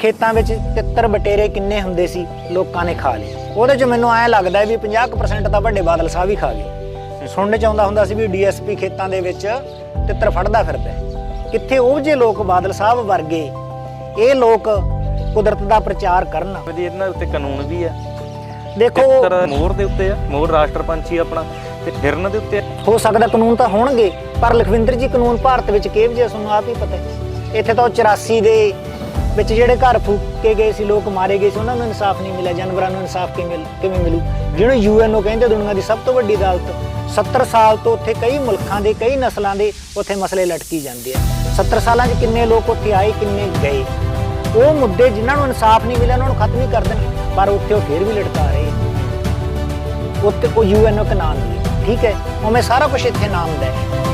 ਖੇਤਾਂ ਵਿੱਚ ਤਿੱਤਰ ਬਟੇਰੇ ਕਿੰਨੇ ਹੁੰਦੇ ਸੀ ਲੋਕਾਂ ਨੇ ਖਾ ਲਏ। ਉਹਦੇ 'ਚ ਮੈਨੂੰ ਐਂ ਲੱਗਦਾ ਵੀ 50% ਤਾਂ ਵੱਡੇ ਬਾਦਲ ਸਾਹਿਬ ਹੀ ਖਾ ਗਏ। ਸੁਣਨ 'ਚ ਆਉਂਦਾ ਹੁੰਦਾ ਸੀ ਵੀ ਡੀਐਸਪੀ ਖੇਤਾਂ ਦੇ ਵਿੱਚ ਤਿੱਤਰ ਫੜਦਾ ਫਿਰਦਾ। ਕਿੱਥੇ ਉਹ ਜੇ ਲੋਕ ਬਾਦਲ ਸਾਹਿਬ ਵਰਗੇ ਇਹ ਲੋਕ ਕੁਦਰਤ ਦਾ ਪ੍ਰਚਾਰ ਕਰਨ। ਜੀ ਇਹਨਾਂ ਉੱਤੇ ਕਾਨੂੰਨ ਵੀ ਆ। ਦੇਖੋ ਤਿੱਤਰ ਮੋਰ ਦੇ ਉੱਤੇ ਆ ਮੋਰ ਰਾਸ਼ਟਰ ਪੰਛੀ ਆਪਣਾ ਤੇ ਹਿਰਨ ਦੇ ਉੱਤੇ। ਹੋ ਸਕਦਾ ਕਾਨੂੰਨ ਤਾਂ ਹੋਣਗੇ ਪਰ ਲਖਵਿੰਦਰ ਜੀ ਕਾਨੂੰਨ ਭਾਰਤ ਵਿੱਚ ਕਿਹੋ ਜਿਹਾ ਤੁਹਾਨੂੰ ਆਪ ਹੀ ਪਤਾ ਹੈ। ਇੱਥੇ ਤਾਂ ਉਹ 84 ਦੇ ਵਿੱਚ ਜਿਹੜੇ ਘਰ ਫੂਕੇ ਗਏ ਸੀ ਲੋਕ ਮਾਰੇ ਗਏ ਸੀ ਉਹਨਾਂ ਨੂੰ ਇਨਸਾਫ ਨਹੀਂ ਮਿਲਿਆ ਜਾਨਵਰਾਂ ਨੂੰ ਇਨਸਾਫ ਕਿਵੇਂ ਕਿਵੇਂ ਮਿਲੂ? ਜਿਹਨੂੰ ਯੂਐਨਓ ਕਹਿੰਦੇ ਦੁਨੀਆ ਦੀ ਸਭ ਤੋਂ ਵੱਡੀ ਅਦਾਲਤ 70 ਸਾਲ ਤੋਂ ਉੱਥੇ ਕਈ ਮੁਲਕਾਂ ਦੇ ਕਈ ਨਸਲਾਂ ਦੇ ਉੱਥੇ ਮਸਲੇ ਲਟਕੀ ਜਾਂਦੇ ਆ। 70 ਸਾਲਾਂ 'ਚ ਕਿੰਨੇ ਲੋਕ ਉੱਥੇ ਆਏ ਕਿੰਨੇ ਗਏ? ਉਹ ਮੁੱਦੇ ਜਿਨ੍ਹਾਂ ਨੂੰ ਇਨਸਾਫ ਨਹੀਂ ਮਿਲਿਆ ਉਹਨਾਂ ਨੂੰ ਖਤਮ ਹੀ ਕਰ ਦੇਣ ਪਰ ਉੱਥੇ ਉਹ ਫੇਰ ਵੀ ਲਟਕਾ ਰਹੇ ਆ। ਉੱਤੇ ਉਹ ਯੂਐਨਓ ਦਾ ਨਾਮ ਨਹੀਂ ਹੈ, ਠੀਕ ਹੈ? ਉਵੇਂ ਸਾਰਾ ਕੁਝ ਇੱਥੇ ਨਾਮ ਦਾ ਹੈ।